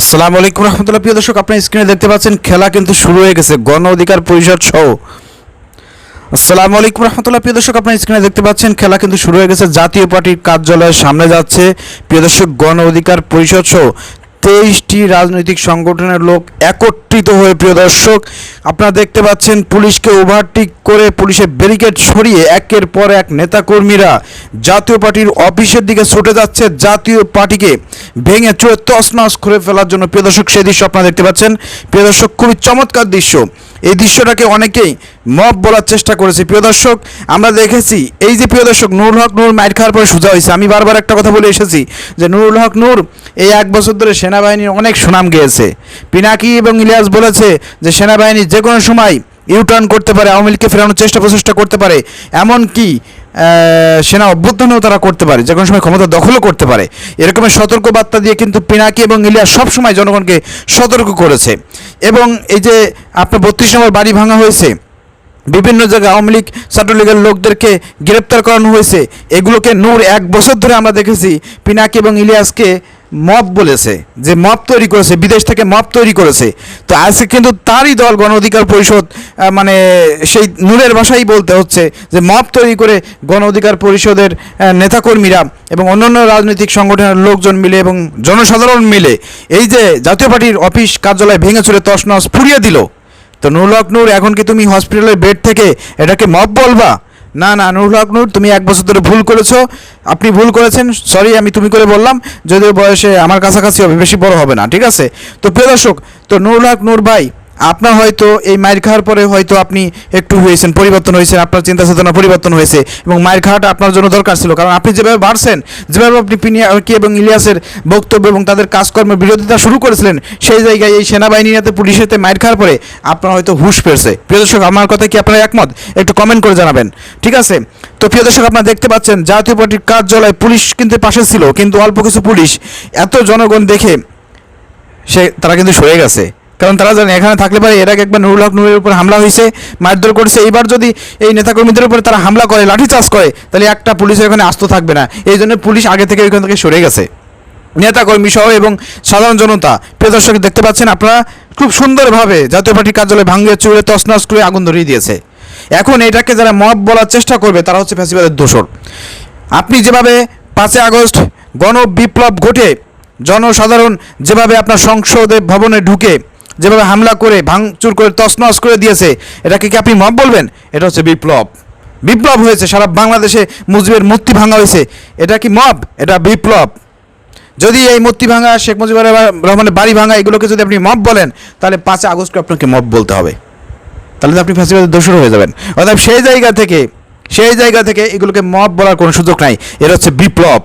আসসালামু আলাইকুম রহমতুল্লাহ। প্রিয় দর্শক, আপনার স্ক্রিনে দেখতে পাচ্ছেন, খেলা কিন্তু শুরু হয়ে গেছে, গণ অধিকার পরিষদ সহ। আসসালামু আলাইকুম রহমতুল্লাহ। প্রিয় দর্শক, আপনার স্ক্রিনে দেখতে পাচ্ছেন, খেলা কিন্তু শুরু হয়ে গেছে, জাতীয় পার্টির কার্যালয়ের সামনে যাচ্ছে। প্রিয় দর্শক, গণ অধিকার পরিষদ সহ তেইশটি রাজনৈতিক সংগঠনের লোক একত্রিত হয়ে, প্রিয় দর্শক, আপনারা দেখতে পাচ্ছেন পুলিশকে ওভারটেক করে পুলিশের ব্যারিকেড সরিয়ে একের পর এক নেতাকর্মীরা জাতীয় পার্টির অফিসের দিকে ছুটে যাচ্ছে। জাতীয় পার্টিকে ভেঙে চুয়ে তছনছ করে ফেলার জন্য, প্রিয় দর্শক, সেই দৃশ্য আপনারা দেখতে পাচ্ছেন। প্রিয় দর্শক, খুবই চমৎকার দৃশ্য। এই দৃশ্যটাকে অনেকেই মব বলার চেষ্টা করেছে। প্রিয় দর্শক আমরা দেখেছি এই যে প্রিয় দর্শক নুরুল হক নূর মাইর খাওয়ার পরে সোজা হয়েছে। আমি বারবার একটা কথা বলে এসেছি যে নুরুল হক নূর এই এক বছর ধরে সেনাবাহিনীর অনেক সুনাম গেয়েছে। পিনাকি এবং ইলিয়াস বলেছে যে সেনাবাহিনী যে কোনো সময় ইউটার্ন করতে পারে আওয়ামী লীগকে ফেরানোর চেষ্টা প্রচেষ্টা করতে পারে এমনকি আহ, সেনা অভ্যুত্থানও তারা করতে পারে যে কোনো সময় ক্ষমতা দখলও করতে পারে। এরকমের সতর্ক বার্তা দিয়ে কিন্তু পিনাকি এবং ইলিয়াস সবসময় জনগণকে সতর্ক করেছে। এবং এই যে আপনার বত্রিশ নম্বর বাড়ি ভাঙা হয়েছে বিভিন্ন জায়গায় আওয়ামী লীগ, ছাত্রলীগের লোকদেরকে গ্রেপ্তার করানো হয়েছে। এগুলোকে নূর এক বছর ধরে আমরা দেখেছি। পিনাকি এবং ইলিয়াসকে মপ বলেছে, যে মপ তৈরি করেছে, বিদেশ থেকে মপ তৈরি করেছে। তো আজকে কিন্তু তারই দল গণ অধিকার পরিষদ মানে সেই নূরের ভাষাই বলতে হচ্ছে যে মপ তৈরি করে গণ অধিকার পরিষদের নেতাকর্মীরা এবং অন্যান্য রাজনৈতিক সংগঠনের লোকজন মিলে এবং জনসাধারণ মিলে এই যে জাতীয় পার্টির অফিস কার্যালয় ভেঙে চুরে তসনস ফুরিয়ে দিল। তো নুরুল হক নূর, এখন কি তুমি হসপিটালের বেড থেকে এটাকে মব বলবা? না না, নুরুল হক নূর, তুমি এক বছর ধরে ভুল করেছ। আপনি ভুল করেছেন সরি আমি তুমি করে বললাম, যদিও বয়সে আমার কাছাকাছি হবে, বেশি বড় হবে না, ঠিক আছে? তো প্রিয় দর্শক, তো নুরুল হক নূর ভাই আপনার হয়তো এই মায়ের খাওয়ার পরে হয়তো আপনি একটু হয়েছেন, পরিবর্তন হয়েছেন, আপনার চিন্তা চেতনা পরিবর্তন হয়েছে এবং মায়ের খাওয়াটা আপনার জন্য দরকার ছিল। কারণ আপনি যেভাবে বাড়ছেন, যেভাবে আপনি পিনিয়াকি এবং ইলিয়াসের বক্তব্য এবং তাদের কাজকর্মের বিরোধিতা শুরু করেছিলেন, সেই জায়গায় এই সেনাবাহিনী হাতে পুলিশের হাতে মায়ের খাওয়ার পরে আপনার হয়তো হুশ পেয়েছে। প্রিয় দর্শক, আমার কথা কি আপনারা একমত? একটু কমেন্ট করে জানাবেন। ঠিক আছে? তো প্রিয় দর্শক, আপনারা দেখতে পাচ্ছেন, জাতীয় পার্টির কার্যালয় পুলিশ কিন্তু পাশে ছিল, কিন্তু অল্প কিছু পুলিশ, এত জনগণ দেখে সে, তারা কিন্তু সরে গেছে। কারণ তারা জানে, এখানে থাকলে পারে এর আগে একবার নুরুল হক নুরের উপর হামলা হয়েছে, মারধর করেছে। এইবার যদি এই নেতাকর্মীদের উপরে তারা হামলা করে লাঠিচার্জ করে, তাহলে একটা পুলিশের ওখানে আস্ত থাকবে না। এই জন্য পুলিশ আগে থেকে ওইখান থেকে সরে গেছে। নেতাকর্মী সহ এবং সাধারণ জনতা, প্রিয় দেখতে পাচ্ছেন আপনারা খুব সুন্দরভাবে জাতীয় পার্টির কার্যালয় ভাঙিয়ে চুড়ে তছনছ করে আগুন ধরিয়ে দিয়েছে। এখন এটাকে যারা মব বলার চেষ্টা করবে, তারা হচ্ছে ফ্যাসিবাদের দোষর। আপনি যেভাবে পাঁচই আগস্ট গণ বিপ্লব ঘটে, জনসাধারণ যেভাবে আপনার সংসদে ভবনে ঢুকে যেভাবে হামলা করে, ভাঙচুর করে, তছনছ করে দিয়েছে, এটাকে কি আপনি মব বলবেন? এটা হচ্ছে বিপ্লব। বিপ্লব হয়েছে, সারা বাংলাদেশে মুজিবের মূর্তি ভাঙা হয়েছে। এটা কি মব? এটা বিপ্লব। যদি এই মূর্তি ভাঙা, শেখ মুজিবুর রহমানের বাড়ি ভাঙা, এগুলোকে যদি আপনি মব বলেন, তাহলে পাঁচই আগস্টকে আপনাকে মব বলতে হবে। তাহলে তো আপনি ফ্যাসিবাদের দোষর হয়ে যাবেন। অর্থাৎ সেই জায়গা থেকে, সেই জায়গা থেকে এগুলোকে মব বলার কোনো সুযোগ নাই। এটা হচ্ছে বিপ্লব।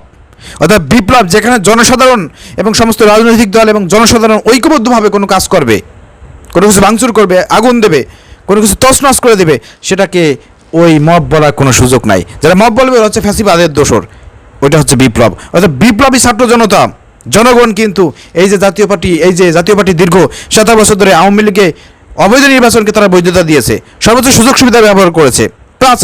অর্থাৎ বিপ্লব যেখানে জনসাধারণ এবং সমস্ত রাজনৈতিক দল এবং জনসাধারণ ঐক্যবদ্ধভাবে কোনো কাজ করবে, কোনো কিছু ভাঙচুর করবে, আগুন দেবে, কোনো কিছু তছনছ করে দেবে, সেটাকে ওই মব বলার কোনো সুযোগ নাই। যারা মব বলবে হচ্ছে ফ্যাসিবাদের দোষর। ওইটা হচ্ছে বিপ্লব। অর্থাৎ বিপ্লবী ছাত্র জনতা, জনগণ কিন্তু এই যে জাতীয় পার্টি, এই যে জাতীয় পার্টি দীর্ঘ সতেরো বছর ধরে আওয়ামী লীগে অবৈধ নির্বাচনকে তারা বৈধতা দিয়েছে, সর্বোচ্চ সুযোগ সুবিধা ব্যবহার করেছে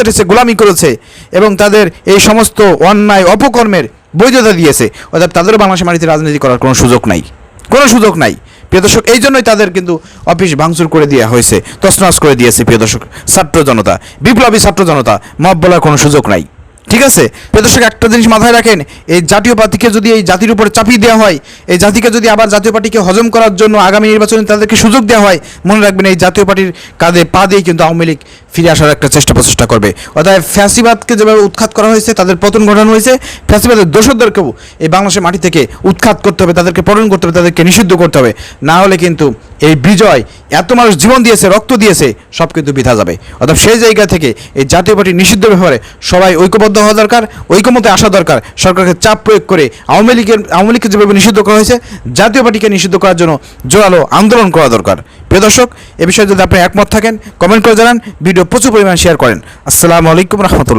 এসেছে গোলামি করেছে এবং তাদের এই সমস্ত অন্যায়, অপকর্মের বৈধতা দিয়েছে। অর্থাৎ তাদেরও বাংলাদেশের মাটিতে রাজনীতি করার কোনো সুযোগ নাই। কোনো সুযোগ নাই। প্রিয় দর্শক, এই জন্যই তাদের কিন্তু অফিস ভাঙচুর করে দেওয়া হয়েছে, তছনছ করে দিয়েছে প্রিয় দর্শক, ছাত্র জনতা, বিপ্লবী ছাত্র জনতা মব বলার কোনো সুযোগ নাই। ঠিক আছে? প্রদর্শক একটা জিনিস মাথায় রাখেন, এই জাতীয় পার্টিকে যদি এই জাতির উপর চাপিয়ে দেওয়া হয়, এই জাতিকে যদি আবার জাতীয় পার্টিকে হজম করার জন্য আগামী নির্বাচনে তাদেরকে সুযোগ দেওয়া হয়, মনে রাখবেন এই জাতীয় পার্টির কাঁধে পা দিয়ে কিন্তু আওয়ামী লীগ ফিরে আসার একটা চেষ্টা প্রচেষ্টা করবে। অর্থাৎ ফ্যাসিবাদকে যেভাবে উৎখাত করা হয়েছে, তাদের পতন ঘটানো হয়েছে, ফ্যাসিবাদের দোষদেরকেও এই বাংলাদেশের মাটি থেকে উৎখাত করতে হবে, তাদেরকে পতন করতে হবে, তাদেরকে নিষিদ্ধ করতে হবে। না হলে কিন্তু এই বিজয় এত মানুষ জীবন দিয়েছে, রক্ত দিয়েছে, সব কিন্তু বিধা যাবে। অর্থাৎ সেই জায়গা থেকে এই জাতীয় পার্টি নিষিদ্ধ ব্যাপারে সবাই ঐক্যবদ্ধ হওয়া দরকার, ঐক্যমতে আসা দরকার। সরকারকে চাপ প্রয়োগ করে আওয়ামী লীগের, আওয়ামী লীগকে যেভাবে নিষিদ্ধ করা হয়েছে, জাতীয় পার্টিকে নিষিদ্ধ করার জন্য জোরালো আন্দোলন করা দরকার। প্রিয় দর্শক, এ বিষয়ে যদি আপনি একমত থাকেন কমেন্ট করে জানান, ভিডিও প্রচুর পরিমাণে শেয়ার করেন। আসসালামু আলাইকুম রহমতুল্লাহ।